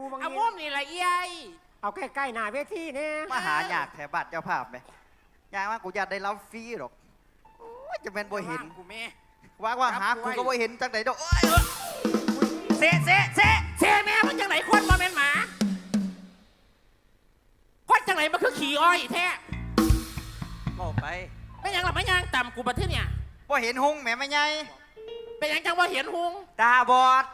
กูบางเอาทีมุมนี่ละเอ้ยเอาใกล้ๆหน้าเวทีเนี่ยมาหาอยากแถบัตรเจ้าภาพไหมอยากว่ากูอยากได้รับฟรีหรอกโอ้ยจะเป็นบ่เห็น กูแม่ ว่าว่าหากูก็บ่เห็นจังไหนดอกโอ้ยเอ้ยเซะเซะเซะเซะแม่มันจังไหนคนมาเป็นหมาคนจังไหนมันคือขี่อ้อยแท้บอกไปไม่ยังหลับไม่ยังต่ำกูประเทศเนี่ยบ่เห็นหงแหม่ไม่ไงเป็นหยังจังว่าเห็นหุงตาบอด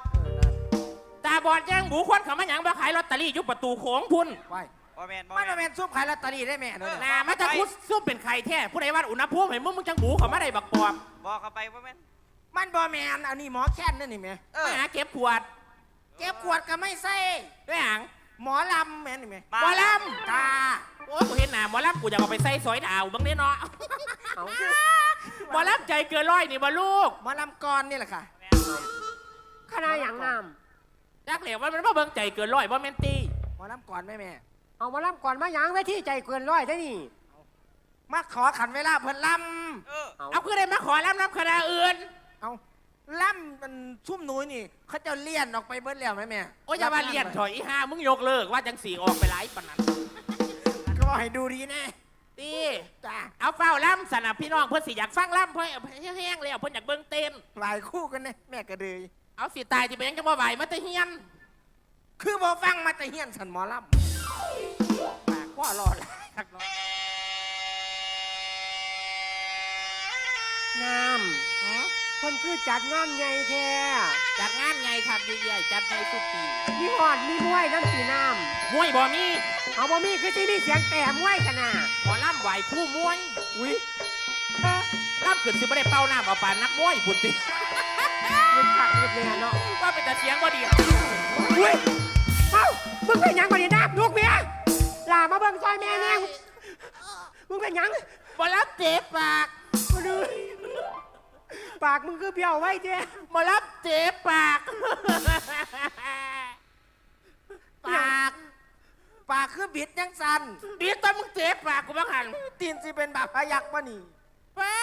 ตาบอดยังบูคนเขามาหยังมาขายลอตเตอรี่อยุบประตูโขงพุ่นไว้บ่แม่นบ่มันแม่มานเป็นซุปขายลอตเตอรี่ได้แม่เดี๋ยวนี้นามาจะคุดซุ่มเป็นใครแท้ผู้ใดว่าอุณหภูมิเห็นมึงมึงจังบูเขามาได้บักปอบบอกเข้าไปบ่แม่นมันบอแมนอันนี้หมอแค้นนั่นนี่แม่เออมาหาเก็บขวดเก็บขวดก็ไม่ใส่ด้วยหยังหมอลำแม่นี่แม่หมอลตาำโอ้ยกูเห็นหน้าหมอลำกูอยากเอาไปใส่สอยดาวบ้างเนี่ยเนาะเอาหมอลำใจเกินร้อยนี่บ่ลูกหมอลำกรนี่แหละค่ะ คณะอย่างงาม จักเหลวมันมันบ่เบิ่งใจเกินร้อยบ่แม่นตีหมอลำกรแม่แม่เอามาล่ำก่อนมาหยังเวทีใจเกินร้อยได้นี่ มาขอขันเวลาเพิ่นลเออเอาเอาคือได้มาขอลำน้ำคณะอื่นำเอาล่ำมันซุ่มหนุยนี่ เขาจะเลี่ยนออกไปเบิดแล้วแม่แม่โอ้ยอย่ามาเลียนถอยอีห้ามึงยกเลิกว่าจังสีออกไปหลายปานนั้นก็บอกให้ดูดีแน่ตีจ้าเอาเฝ้าลำสนับพี่น้องเพิ่นสิอยากฟังลำเพิ่นแห้งๆแล้วเพิ่นอยากเบิ่งเต้นหลายคู่กันเนี่ยแม่กระเดย เอาสิตายที่เป็นหยังจะบ่ไหวมาแตะเฮียน คือบอฟังมาแต่เฮียนสันหมอลำปากว่ารอดคักเนาะน้ำคนคือจัดงานใหญ่แท้จัดงานไงครับใหญ่ๆจัดในทุกปีมีหอดมีมวยน้ำสีน้มวยบ่มีำเอาบ่มีคือที่มีเสียงแต่มวยกันน่ะหมอลำไหวคู่มวยอุ้ยลำขึ้นสิบ่ได้เป่าน้ำเอาปานนักมวยพุ่นติ มึงขักมึงเนี่ยเนาะว่าเป็นแต่เสียงบ่ดีอุ้ยเอ้ามึงเป็นหยังบ่เนี่ยน้ำลูกเมียลามาเบิ่งซอยแม่เนี่ยมึงเป็นหยังบ่รับเจ็บปากมาดูปากมึงคือเบี้ยวไว้เจ้บ่รับเจ็บปาก ปาก ปากคือบิดยังสันดีตอนมึงเจ็บปากกูบ้างหันตีนสิเป็นบาปพยักปะนี่ ป้า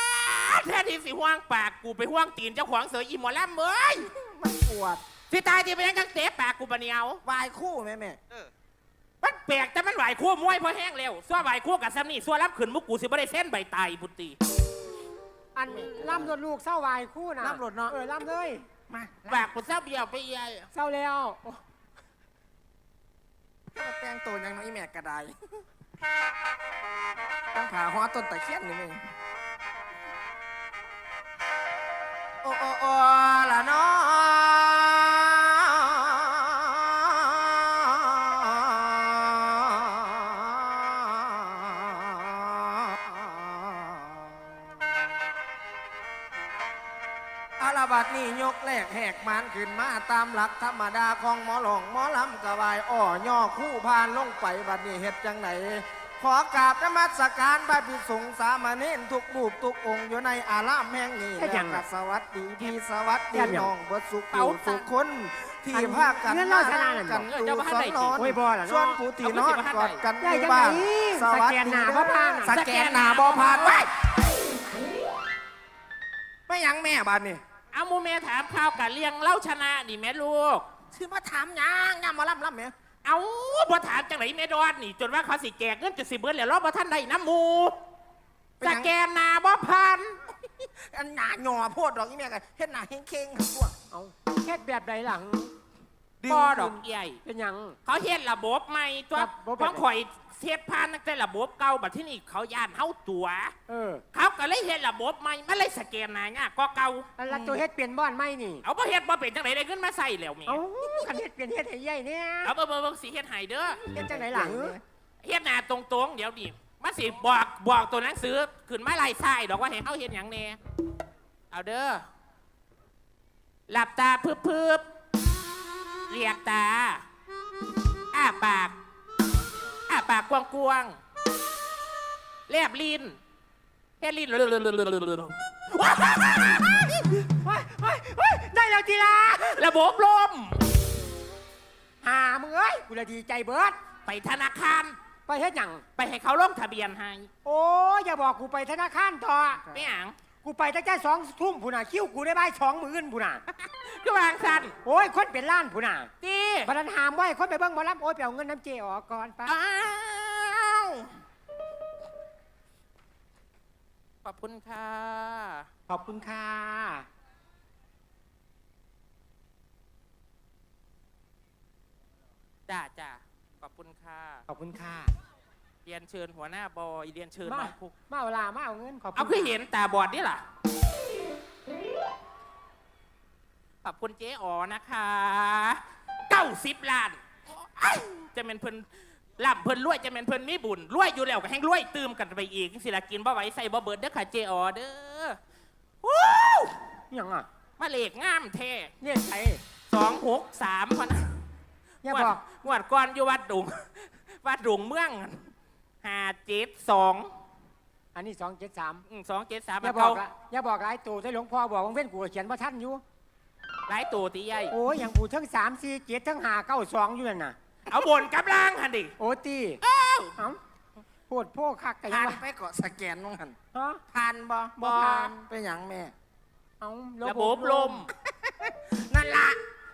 ดแท้ที่สิห่วงปากกูไปห่วงตีนเจ้าของเสืออีหมอลำเอ้ยมันปวดสิตายที่เป็นยังจังเจ็บปากกูปะเนียววายคู่แม่แม่เออมันแปลกแต่มันไหวคู่มวยเพอแห้งเร็วซัวไหวคู่กับซ้ำนี่ซัวรับขึ้นมุกกูสิบ่ได้เส้นใบตายพุตติอันล่ำรถลูกเศร้าวายคู่นะน้ำรถเนาะเออล่ำเลยมาปากกูเศร้าเบี้ยวไปเยัยเศร้าแล้วถ้าแต่งตัวยังน้อยแม่กระไดตั้งผาหัวต้นตะเคียนนี่มึง โอ้โอ้โอ้ละเนาอาลาบัดนี้ยกแหลกแหกมานขึ้นมาตามหลักธรรมดาของหมอหลงหมอลำกะวายอ้อย่อคู่พานลงไปบัดนี้เฮ็ดจังไหน ขอกราบนมัสการพระภิกษุสามเณรทุกรูปทุกองค์อยู่ในอารามแห่งนี้เฮ็ดหยังแล้วก็สวัสดีพี่สวัสดีเฮ็ดหยังน้องเบิดสุขอยู่สุขคนที่ภาคกันเงินเราชนะนั่นบ่กันดูสอนนอนโอ้ยบ่ล่ะเนาะส่วนผู้ที่นอนกอดกันอได้ยู่จังบ้านไหนสวัสสแกนหน้าดีบ่ผ่านน่ะสแกนหน้าบ่ผ่านไว้ไม่หยังแม่บ้านนี่เอาหมูเมถามข้าวกับเลี้ยงเล่าชนะนี่แม่ลูกสิมาถามหยังงามมาล่ำล่ำแม่ เอาบ่ถามจังไหนแม่ดอนนี่ จนว่าเขาสิแจกเงินจะสิเบิดแล้วรอบบ่ท่านได้น้ำหมูสแกนหนาบ่พันอันหนาหย่อโพดดอกนี่แม่กันเฮ็ดหน้าเฮงเคงครับพวกเอาเฮ็ดแบบใดหลั งบ่ดอกใหญ่เป็นหยัง เขาเฮ็ดระบบใหม่ตัวครับบ่เป็น ของข่อยเฮ็ดผ่านตั้งแต่ระบบเก่าบัดที่นี่เขาย่านเฮาตัว เออเขาก็เลยเฮ็ดระบบใหม่มันเลยสแกนหน้ายากก็เก่าอันละตัวเฮ็ดเปลี่ยนบ้านไหมนี่เอาบ่เฮ็ดบ่เป็นจังไดได้เงินมาใส่แล้วแม่เอาคันเฮ็ดเปลี่ยนเฮ็ดให้ใหญ่เนี่ยเอาเบิ่งเบิ่งเบิ่งสิเฮ็ดให้เด้อเฮ็ดจังไหนหลังเฮ็ดหน้าตรงๆเดี๋ยวดิมาสิบอกบอกตัวหนังสือขึ้นมาลายทรายดอกว่าให้เฮาเฮ็ดหยังแน่เอาเด้อหลับตาพึบ ๆเรียกตา อ้าปาก อ้าปากกว้างๆแลบลิ้นแค่ลิ้นเฮ้ยเฮ้ยเฮ้ยได้แล้วจีละระบบลม หามึงเอ้ยกูละดีใจเบิดไปธนาคาร ไปเฮ็ดหยัง ไปให้เขาลงทะเบียนให้ โอ้ยอย่าบอกกูไปธนาคารต่อไม่หยัง กูไปตั้งแต่สองทุ่มผู้น่ะคิ้วกูได้บ่ายสองมืออื่นผู้น่ะก็วางสันโอ้ยคนเป็นล้านผู้น่ะตีบัดนั้นหามไว้คนไปเบิ่งหมอลำโอ้ยไปเอาเงินน้ำเจออกก่อนไปอ้าวขอบคุณค่ะขอบคุณค่ะจ้าจ้าขอบคุณค่ะ ขอบคุณค่ะ เรียนเชิญหัวหน้าบอยเรียนเชิญมาน้องคุก มาเอาลามาเอาเงินขอบคุณเอาคือค่ะเห็นตาบอดนี่ล่ะ ขอบคุณเจ๊อ๋อนะคะเก้าสิบล้านอ้ายจะเป็นเพิ่นล่ำเพิ่นรวยจะเป็นเพิ่นมีบุญรวยอยู่แล้วก็แห้งรวยตืมกันไปอีกสิละกินบ่ไหวใส่บ่เบิดเด้อค่ะเจ๊อ๋อเด้อวู้วอิหยังอะมาเลขงามแท้เนี่ยไอ้สองหกสามพอนะอย่าบอกงวดก่อนอยู่วัดดุงวัดดุงเมือง ห้าเจ็ดสองอันนี้สองเจ็ดสามสองเจ็ดสามอย่าบเขาอกละอย่าบอกหลายตัวถ้าหลวงพ่อบอกว่าเว้นกูเขียนว่าท่านอยู่ หลายตัวตีใหญ่ โอ้ยอย่างกูทั้งสามสี่เจ็ดทั้งห้าเก้าสองอยู่นั่นน่ะ เอาบนกับล่างหันดิโอ้ตีเอ้าเอ้าโพดโพคักกันยัผ่างนวะไปเกาะสแกนน้องหันฮะ ผ่านบ่บ่ผ่านเป็นหยังแม่ เอาระบบลม นั่นละ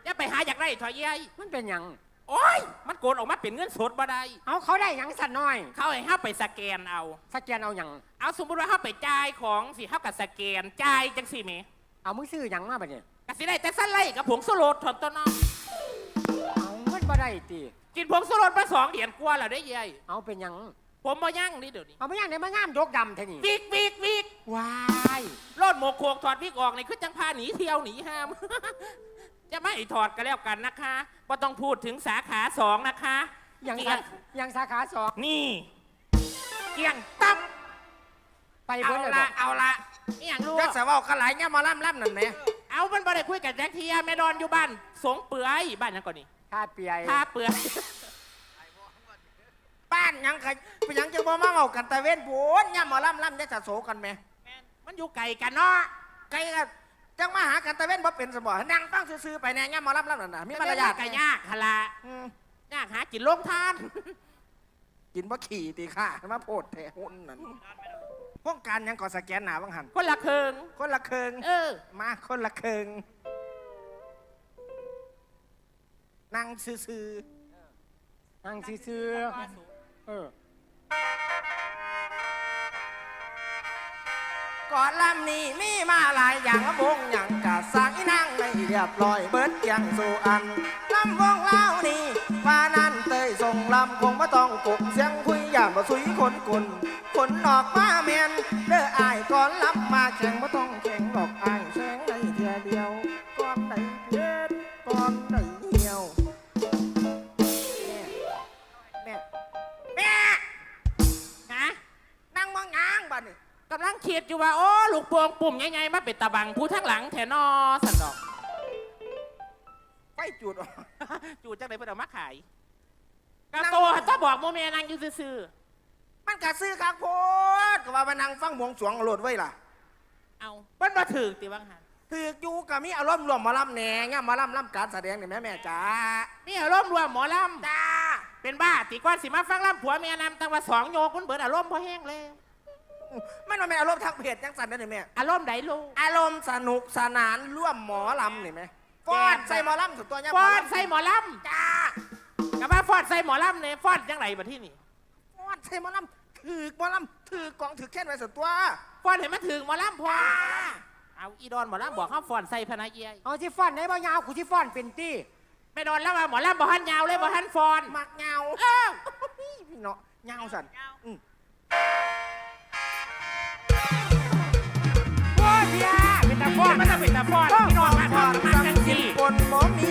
อย่าไปหาอยากได้ถอยใหญ่มันเป็นหยัง โอ้ย มันโกนออกมาเป็นเงินสดบ่ได้เอาเขาได้หยังสันน้อย เขาให้ห้าไปสแกนเอา สแกนเอาหยังเอาสมมติว่าห้าไปจ่ายของสิห้ากับสแกนจ่ายจังสิเมเอามึงซื้อหยังมาบัดเนี่ยกสิได้แต่สั้นไล่กับผงสุโรดถอนต้นน้องเอามันบ่ได้ตีกินผงสุโรดมาสองเหรียญกว่าแล้วได้ใหญ่เอาเป็นหยัง ผมบ่ยั่งนี่เดี๋ยวนี้เอาไม่ยังไหนมางามดกดำเท่านี่วิกวิกวิกว้ายโลดโมกโคกถอดวิกออกนี่คือจังพาหนีเที่ยวหนีห้าม จะไม่ถอดกันแล้วกันนะคะว่าต้องพูดถึงสาขาสองนะคะยังเกลีสายงยังสาขาสองนี่เกี่ยงตับไปเอาเบิดเลยละบ่เอาละนี่อย่างลูกจักสะเว้ากระไหลเนี่ยมาล่ำล่ำนั่นแหม่เอามันบ่ได้คุยกับแจ็คเทียแม่ดอนอยู่บ้าน สงเปื่อยบ้านยังก่อนนี่ท่าเปียยท่าเปื่อย บ้านหยังก็เป็นหยังจะบ่มาเอากันตะเว้นโผนเนี่ยมาล่ำล่ำจะจะโศกันแหม่มันอยู่ไกลกันเนาะไกลก็จังมาหากันตะเว้นบ่เป็นสมบ่นั่งฟังซื่อๆไปแน่เนี่ยมาล่ำล่ำนั่นน่ะมีมารยาทกันยากฮะละอืมยากหากินลงทานกินบ่ขี่ตีข้ามาโพดแท้หุ่นนั่นป้องกันหยังก่อสแกนหนาบังหันคนละเคิงคนละเคืองเออ มาคนละเคืองนั่งซื่อนั่งซื่อๆ เออ ก่อนลำนี้มีมาหลายอย่างบงอย่างกะสร้างอีนั่งในเรียบร้อยเบิดเกียงสู่อันลำวงเล่านี่ว่านั่นเตยส่งลำคงม่ต้องกบเสียงคุยอย่างบ่สุยคนกลคนออกมาเมียนเด้ออายก่อนลำมาแข่งม่ต้องแข่งดอกอาย งปุ่มใหญ่ๆมาเป็นตะบังผู้ทั้งหลังแถนอสันดอกไฟจุดออกจูจังไหนเพิ่นเอามาขายกระโตถ้าบอกโมเมนางอยู่ซื่อมันกะซื้อคักโพดก็ว่ามานั่งฟังบวงสรวงโหลดไว้ล่ะๆเอาเพิ่นมาถือติบังหันถือกอยู่กับมีอารมณ์รวมหมาล่ำแหน่เงี้ยมาล่ำล่ำการแสดงนี่แม่แม่จ๋านี่อารมณ์รวมหมอลำ จ้าเป็นบ้าตีก้อนสิมาฟังลำผัวเมียนำตั้งว่าสองโยกคุณเบิดอารมณ์พอแห้งเล ยมันมาเป็นอารมณ์ทางเพจจังสันนั่นนี่แม่อารมณ์ใดลูกอารมณ์สนุกสนานร่วมหมอลำนี่ไหมฟอนใส่หมอลำสุดตัวเนี่ยฟอนใส่หมอลจ้าำกับว่าฟอนใส่หมอลำเนี่ยฟอนจังไรบัดที่นี่ฟอนใส่หมอลำถือกหมอลำถือกองถือแค่นไว้สุดตัวฟอนเห็นมาถึงหมอลำพอเอาอีดอนหมอลำบอกเขาฟอนใส่พนักเยียเอาที่ฟ้อนได้บ่ยาวกูที่ฟ้อนเป็นตี้ไม่โดนแล้วว่าหมอลำบอกหันยาวเลยบอกหันฟอนมักเงาเออพี่เนาะเงาสัน ฟ้อนมันจะเป็นตาฟอนพี่น้องมาทำมาจังสี่คนบ่มี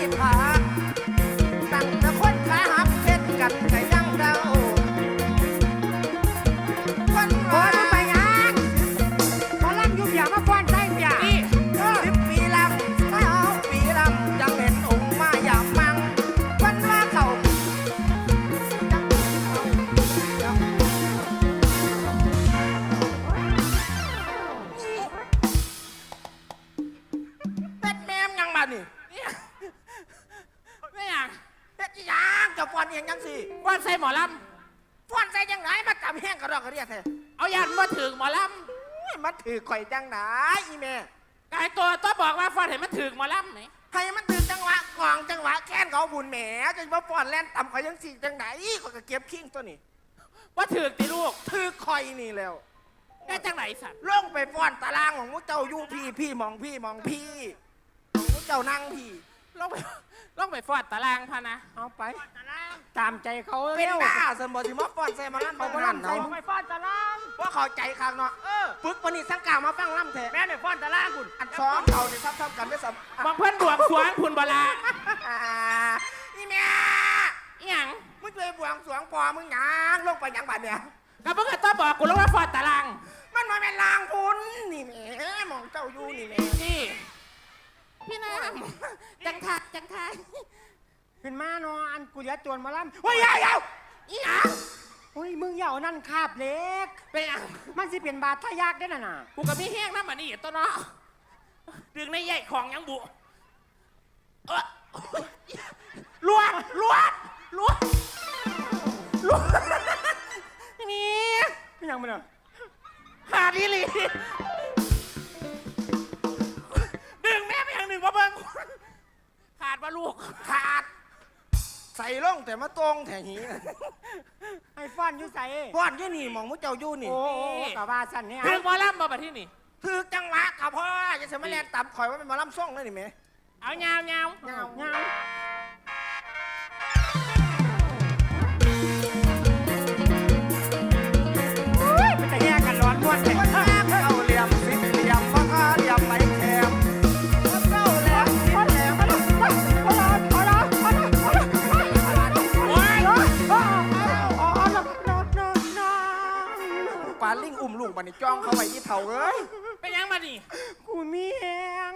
อนใส่หมอลฟอนใส่ยังไงมาจับแห้งกระรอกกระเรียแท้ำเอายันมาถึงหมอลยมันถือข่อยจังไหนอีแม่กายตัวต้องบอกว่าฟอนเห็นมันถึกหมาล่ำไหมให้มันถือจังหวะกลองจังหวะแค้นเขาบุญแหมจะมาฟ้อนแล่นต่ำข่อยยังสี่จังไหนข่อยก็เก็บคิงตัวนี้ว่าถึกติลูกถือข่อยนี่แล้วได้จังไหนสัตว์ลงไปฟ้อนตารางของมุเจ้าอยู่พี่พี่มองพี่มองพี่ของมุเจ้านั่งพี่ลองไป ลองไปฟอดตารางพะนะ เอาไป ตามใจเขาเป็นเร็วบ้าสมบูรณ์มาฟ้อนใส่มาลั่นเขาเขาก็ก็ลั่นล่ำใจเนาะมึงไปฟ้อนตาราง ว่าเข้าใจข้างเนาะเออฝึกปณิสังกามาฟังล่ำแท้แม่เนี่ยฟ้อนตารางคุณอันซ้อมเขาเนี่ยทับๆกันไม่สำบางเพื่อนบวงสรวงคุณบลาอ่านี่แม่อหย่างมึงเคยบวงสรวงปอมึงหยังลงไปหยังบัดเนี่ยก็เพิ่งต้องบอกกูแล้วว่าฟอดตารางมันมาเป็นลางพุนนี่แม่มองเจ้าอยู่นี่แม่ นี่ พี่น้ำจังทักจังทักขึ้นมาเนาะอันกูเหลือจวนมาล่ำเฮ้ยยาวยาวอีหยังเฮ้ยมึงอย่าเอานั่นคาบเล็ก เป็นหยังมันสิเป็นบาดทะยักได้น่ะน่ะกูกับพี่แห้งน้ำมันนี่ตัวเนาะดึงในใหญ่ของยังบุเออลวดลวดลวดลวดนี่ไม่ยังมันอะหาดีหลี ล่องแต่มาตรงแถหีให้ฟ้อนอยู่ใส่ป้อนอยู่นี่มองมุเจ้าอยู่นี่โอ้โหกะว่าสั่นเนี่ยถึงหมอลำมาแบบที่นี่ถือจังหวะกับพ่อจะเสมาแลนตับข่อยว่าเป็นหมาล่ำซ่องเลยนี่แม่เอาเงาเงาเงาเงาเลาลิงอุ้มลูกบันนี่จ้องเข้าไปยี่เท่าเอ้ยเป็นยังมาดิกูมีแหง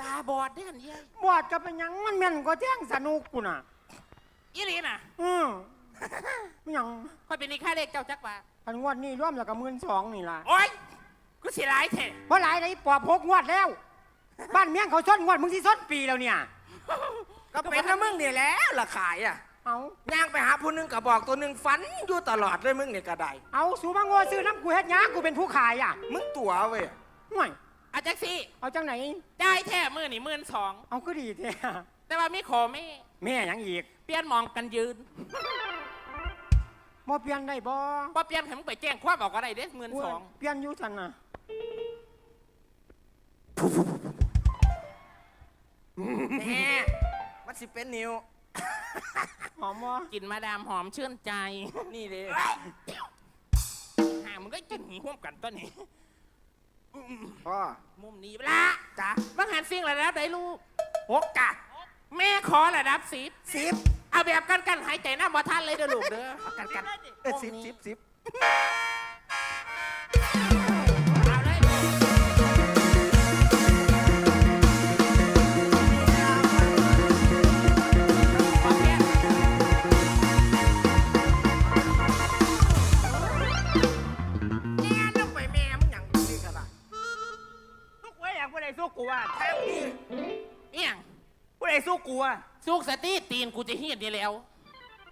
ตาบอดได้กันเยัยบอดก็เป็นหยังมันแม่นก็แจ้งสนุกกูน่ะ อีหลีน่ะอืมไม่หยังคอยเป็นนี่ค่าเลขเจ้าจักว่าพันงวดนี่ร่วมแล้วก็หมื่นสองนี่ล่ะโอ้ยกูเสียร้ายเถอะเพราะหลายในปอบพกงวดแล้ว บ้านเมี่ยงเขาส้นงวดมึงที่ส้นปีแล้วเนี่ย ก็เป็นนะมึงเนี่ยแหล้วละขายอะ เอาย่างไปหาผู้หนึงกับบอกตัวหนึ่งฝันอยู่ตลอดเลยมึงเนี่ยกระไดเอาสูมาโง่ซื้อน้ำกูเฮ็ดหยังกูเป็นผู้ขายอะมึงตัวเว้ยห่วยอาจักซี่เอาจังไหน ได้แท้มือนี่หมื่นสอง เอาก็ดีแท้แต่ว่ามีขอไม่แม่หยังอีกเปลี่ยนหมองกันยืนบ่เปลี่ยนได้บ่พอเปลี่ยนให้มึงไปแจ้งความบอกก็ได้เด้หมื่นสองเปลี่ยนอยู่ทันน่ะแหม่มันสิเป็นนิว หอมบ่กินมาดามหอมชื่นใจ นี่เด้หามึงก็กินหีห่วมกันตัวนี้พ่อมุมนี้ละจ้ะบังหันซิ่งระดับได้ลูกหกกะแม่ขอระดับสิบสิบเอาแบบกันกันหายใจหน้าบ่ทันเลยเด้อลูกเด้อเอากันกันเออสิบสิบสิบ ว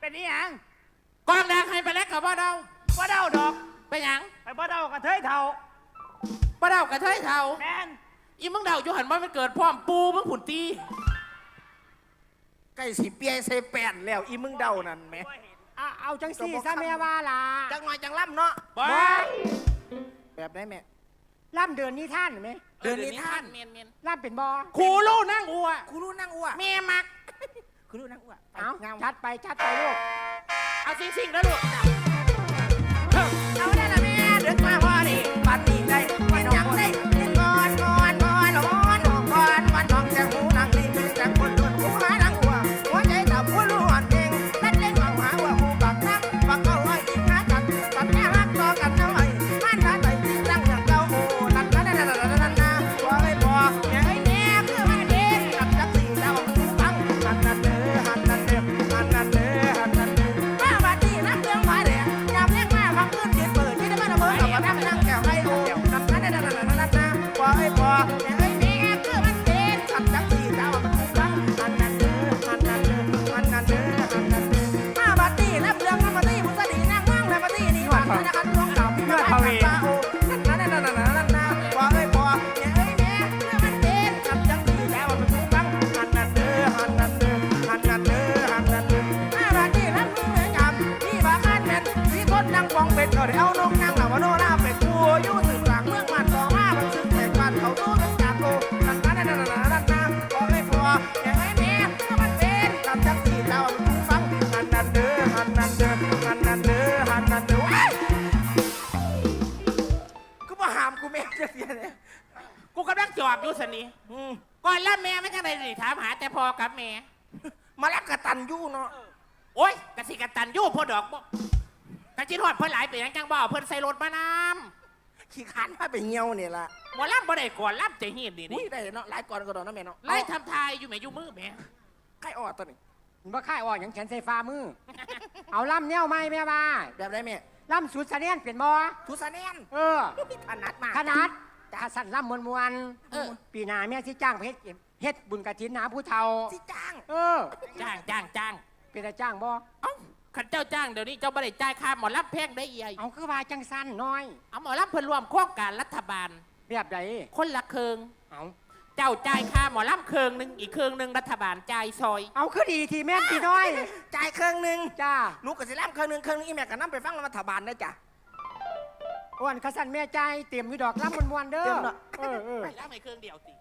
เป็นนี่หยังกองดังให้ไปแล้วกับบ่เดาบ่เดาดอก ไปหยังไปบ่เดากระเทยเท่าบ่เดากระเทยเท่าแมนอีมึงเดาอยู่หันว่ามันเกิดพร้อมปูมึงผุนตีใกล้สิเปียใส่แป้นแล้วอีมึงเดานั่นแหม่อะเอาจังสี่ซะแม่ว่าล่ะจังหน่อยจังล่ำเนาะบ่แบบไหนแม่ล่ำเดินนี่ท่านไหมเดินนิทานเมียนเมียนล่ำเป็นบ่ครูลูกนั่งอัวครูรู้นั่งอ้วเมียมัก ครูรู้นั่งอ้วไปเอางามจัดไปจัดไปลูก เอาซิงซิงแล้วลูกเอาได้ละแม่เดินมาพอนี่ปันนี่ได้ปันยังได้ เอานกนางหนาวโนราไปกูอยูสืบหลังเมือมัต่อมามันซึ่แต่กันเขาดูเป็นการโตนั่นนั่นนนนนนนนะอให้พออย่างไรเนี่ยมัเป็นกำจังสีเจ้าบุกฟังนันเดหันนันเดหันนันเดหันนันเดว้กูมาหามกูแม่จะเสียเลยกูกำลังจอบอยู่สนีก่อนละแม่ไม่ใช่ไรสิถามหาแต่พอกับแม่มาลักกระตันยู่เนาะโอ๊ยกระสิกระตันยู่พอดอกบ่ กะจินฮอดเพิ่นหลายไปหยังจังบ่เอาเพิ่นใส่รถมานำขี้ขานมาไปเหี่ยวเนี่ยล่ะหมอลำบ่ได้ก่อนลำใจเฮียนนี่อุ้นี่ยได้เนาะหลายก่อนก็ดอกนะแม่เนาะไล่ทำทายอยู่แม่อยู่มือแม่ใครออดตัวนี้มันบ่ค่ายอ่อนหยังแขนใส่ฟ้ามือ เอาล่ำแนวไหมแม่บ้าแบบไรแม่ล่ำสุดเสนียนเปลี่ยนบ่ทุสาแนนเออ ถนัดมาก ขนาดจะสั่นล่ำมวนมวนๆเออ ปีหน้าแม่สิจ้างไปเฮ็ดเฮ็ดบุญกระถินหาผู้เฒ่า สิจ้าง เออ จ้างจ้างจ้างเป็นตาจ้างบ่เอ้า ขันเจ้าจ้างเดี๋ยวนี้เจ้าบ่ได้จ่ายค่าหมอลำแพงได้อีไอเอาคือว่าจังสั้นน้อย เอาหมอลำเพิ่นรวมโครงการรัฐบาล แบบใดคนละเคืองเอาเจ้าจ่ายค่าหมอลำเคืองหนึ่งอีกเคืองหนึ่งรัฐบาลจ่ายซอย เอาคือดีทีแม่นพี่น้อย จ่ายเครื่องหนึ่งจ้าลูกกับสิแลมเครื่องหนึ่งเครื่องหนึงอีแม่กับน้ำไปฟังรัฐบาลนะจ้ะอ้วนขสันแม่ใจายเตรียมอยู่ดอกล่ำมวนมวนๆเด้อเตรียมเนาะเออเออ ไปแล้วไม่เครื่องเดียวสิ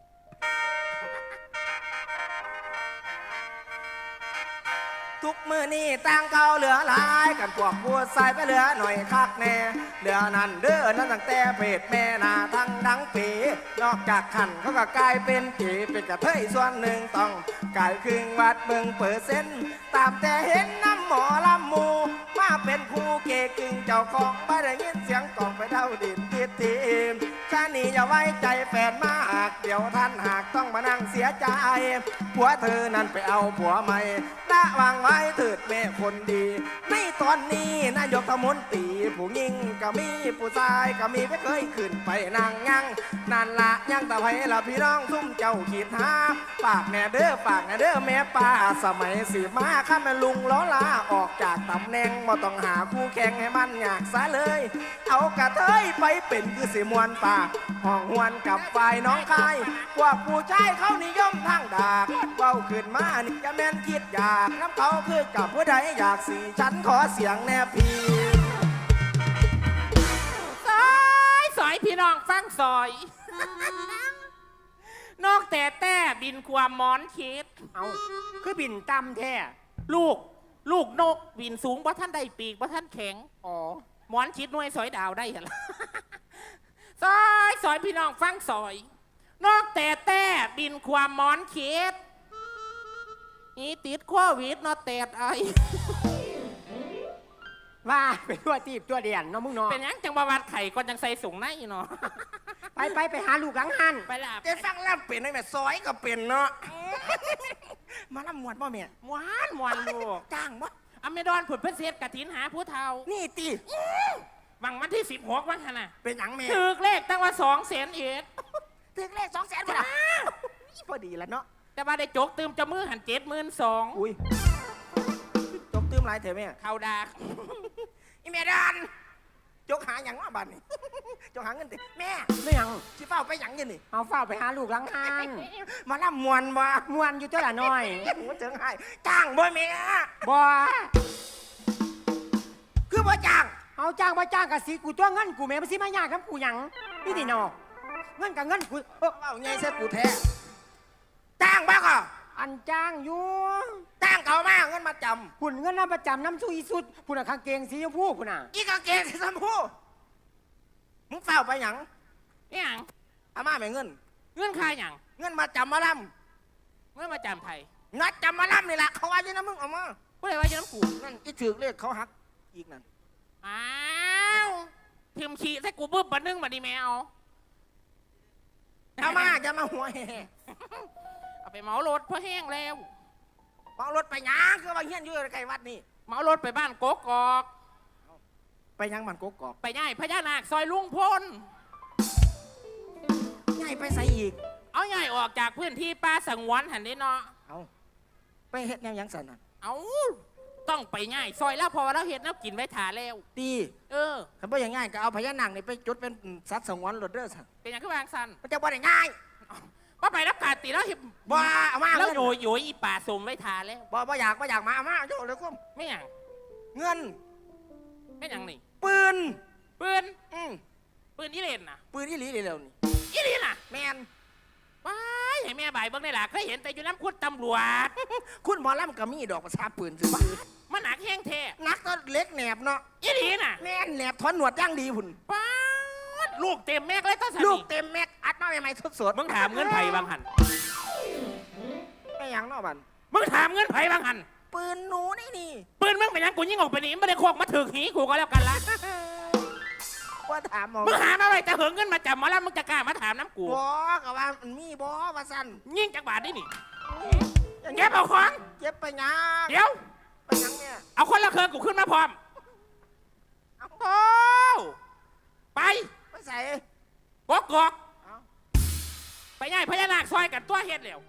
ทุกมือนี่ตั้งเก่าเหลือหลายกันพวกพูดใส่ไปเหลือหน่อยคักแน่เหลือนั่นเด้อนั่นตั้งแต่เพจแม่นาทั้งดังปีนอกจากขันเขาก็กลายเป็นผีเป็นกระเทยส่วนหนึ่งต้องกลายครึ่งวัดเมืองเปิดเส้นต์ตามแต่เห็นน้ำหมอลำหมูมา เป็นคู่เกกึ่งเจ้าของไม่ได้ยินเสียงกล่องไปเท่าดินทิดทีมชานี่อย่าไว้ใจแฟนมากเดี๋ยวท่านหากต้องมานั่งเสียใจ ผัวเธอนั้นไปเอาผัวใหม่ระวังไว้เถิดแม่คนดี ในตอนนี้นายกรัฐมนตรีผู้หญิงก็มีผู้ชายก็มีไม่เคยขึ้นไปนั่งยัง นั่นละยังแต่ไผละพี่น้องซุ่มเจ้าขีดหาปากแม่เด้อปากแม่เด้อแม่ป้าสมัยสีมาข้าแม่ลุงล้อลาออกจากตำแหน่งมาต้องหาคู่แข่งให้มันอยากซะเลย เอากระเทยไปเป็นคือสิมวนปากห้องหวนกับฝ่ายน้องคายพวกผู้ชายเขานิยมทางดากเบ้าขึ้นมานี่จะแม่นคิดอยากน้ำเขาคือกับผู้ใดอยากสีฉันขอเสียงแน่พี่ซอยซอยพี่น้องฟังซอย นอกแต่แต่บินความหมอนคิด เอาคือบินตำแท้ลูก ลูกนกบินสูงเพราะท่านได้ปีกเพราะท่านแข็ง อ๋อ หมอนชิดหน่วยซอยดาวได้เหรอ ซอยซอยพี่น้องฟังซอย นอกแต่แต่บินความหมอนคิดนี่ติดโควิดเนอแตดไอ ว่าไปตัวตีบตัวเดียนเนาะมึงเนาะ เป็นหยังจังบาวัดไข่ก่อนจังใส่สูงในเนาะ ไปไปไปหาลูกหลังหันไปละจะฟังล่ำเป็นได้แม่ซอยก็เป็นเนาะมาล่ำมวนบ่แม่หวานหวานลูกจ้างบ่อเมดอนผุดเพื่อเสียกระถินหาผู้เฒ่านี่ตีวังวันที่สิบหกวันขนาดเป็นหยังแม่ถือเลขตั้งว่าสองแสนเอ็ดถึงเลขสองแสนบาทพอดีแล้วเนาะแต่ว่าได้จกตืมจะมือหันเจ็ดหมื่นสองอุ้ยจกตื้มหลายเถอะแม่เขาดากอีแม่ดัน จกหาหยังว่าบัดนี่ จกหาเงินติแม่ไม่ยังสิเฝ้าไปหยังอยังนี่เอาเฝ้าไปหาลูกหลังหันมาล่ำมวนบ่มวนอยู่ตัวละน้อยหัวเจิงให้จ้างบ่แม่บ่คือบ่จ้าง เอาจ้างบ่จ้างกับสีกูตัวเงินกูแม่มาสิมายากกับกูหยังนี่ดิเนาะเงินกับเงินกูเอ้อเฝ้าไงเสียกูแท้จ้างบ้าก็อันจ้างอยู่ จ้างเขา มาเงินมาจหุ่นเงินน้ำประจำน้ำซุยสุดพุ่นน่ะกางเกงสีชมพูพุ่นน่ะำอีกางเกงสีชมพูมึงเฝ้าไปหยังนี่หยังเอามาแม่เงิน เงื่อนค่าหยังเงินมาจำมาล่เงื่อนมาจำไทยำนัดจำมาล่ำนี่แหละเขาว่าอยู่นะมึงเอามาผู้ใดว่าจะน้ำกูนั่นอีถือเลขเขาหักอีกนั่นอ้าวพิมพ์ขี้ใส่กูปุ๊บบันนึงมาดีแมวเอามาจะมาหัวแห่เอาไปเหมารถเพราะแห้งแล้ว เมารถไปหยังคือว่าเฮียนอยู่ใกล้วัดนี่เหมารถไปบ้านโกกอก ไปหยังมันกกอกไปย่ายพญานาคซอยลุงพลใหญ่ไปใส่อีก เอาย่ายออกจากพื้นที่ป่าสงวนหันนี้เนาะ เอาไปเฮ็ดแนวหยังสันน่ะเอาต้องไปย่ายซอยแล้วพอเราเห็ดแล้วกินไว้ถาแล้วดีเออ คันบ่อย่างง่ายก็เอาพญานาคนี่ไปจุดเป็นสัตว์สงวนรถเด้อสันเป็นอย่างที่วางสันมันจะบ่ได้ง่าย ว่าไปรับการตีแล้วเห็นบ่เอามาแล้วเงินโยยโยยอีป่าสมไว้ถาแล้วบ่บ่อยากบ่อยากมาเอามาโยเลยคุ้มไม่อย่างเงินไม่อย่างนี่ปืนปืนอืมปืนอีเลนน่ะปืนอีหลีเร็วๆนี่อีเลนน่ะแมนว้ายให้แม่บ่ายเบิ่งได้ล่ะเคยเห็นแต่อยู่น้ำคุดตำรวจ คุณหมอลำก็มีดอกประชาปืนซื้อมันหนักแห้งเทนักก็เล็กแหนบเนาะอีหลีน่ะแม่นแหนบถอนหนวดย่างดีพุ่นป้าด ลูกเต็มแม็กเลยก็สลูนิกเต็มแม็กอัดมาใหม่ๆสดๆมึงถามเงินไผ่บางหัน ไม่หยังเนาะบันมึงถามเงินไผ่บางหัน ปืนหนูนี่นี่ปืนมึงเป็นหยังกูยิงออกไปนี่ไม่ได้โคกมาถึกหีกูก็แล้วกันละว่าถามหมอมึงหามาไว้แต่เหิงเงินมาจับหมอแล้วมึงจะกล้ามาถามน้ำกูบอกับว่ามันมีบอว่าสั่นยิงจากบาทได้นี่อย่างเก็บเอาของเก็บไปหยังเดี๋ยว ไปหยังเนี่ยเอาคนละเครื่องกูขึ้นมาพร้อมโอ้ไปไป ใส่บอกกอกเอ้าไปง่ายพญานาคซอยกันตัวเฮ็ดแล้ว